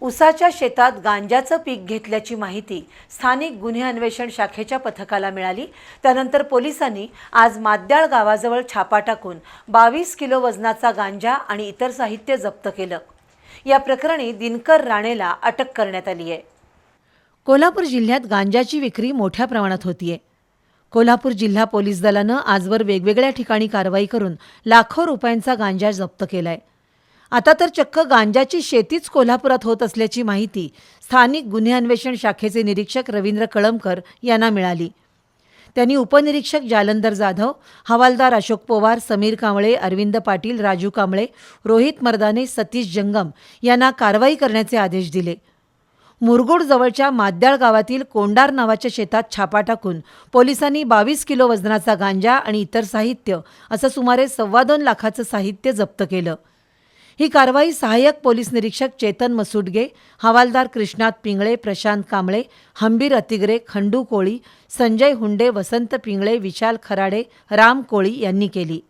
उसाच्या शेतात गांजाचं पीक घेतल्याची माहिती स्थानिक गुन्हे अन्वेषण शाखेच्या पथकाला मिळाली. त्यानंतर पोलिसांनी आज माद्याळ गावाजवळ छापा टाकून बावीस किलो वजनाचा गांजा आणि इतर साहित्य जप्त केलं. या प्रकरणी दिनकर राणेला अटक करण्यात आली आहे. कोल्हापूर जिल्ह्यात गांजाची विक्री मोठ्या प्रमाणात होतीये. कोल्हापूर जिल्हा पोलीस दलानं आजवर वेगवेगळ्या ठिकाणी कारवाई करून लाखो रुपयांचा गांजा जप्त केलाय. आता तर चक्क गांजाची शेतीच कोल्हापुरात होत असल्याची माहिती स्थानिक गुन्हे अन्वेषण शाखेचे निरीक्षक रवींद्र कळमकर यांना मिळाली. त्यांनी उपनिरीक्षक जालंदर जाधव हवालदार अशोक पवार समीर कांबळे अरविंद पाटील राजू कांबळे रोहित मर्दाने सतीश जंगम यांना कारवाई करण्याचे आदेश दिले. मुरगुड जवळच्या माद्याळ गावातील कोंडार नावाच्या शेतात छापा टाकून पोलिसांनी बावीस किलो वजनाचा गांजा आणि इतर साहित्य असं सुमारे सव्वा दोन लाखाचं साहित्य जप्त केलं. ही कारवाई सहाय्यक पोलीस निरीक्षक चेतन मसुडगे हवालदार कृष्णात पिंगळे प्रशांत कांबळे हंबीर अतिगरे खंडू कोळी संजय हुंडे वसंत पिंगळे विशाल खराडे राम कोळी यांनी केली.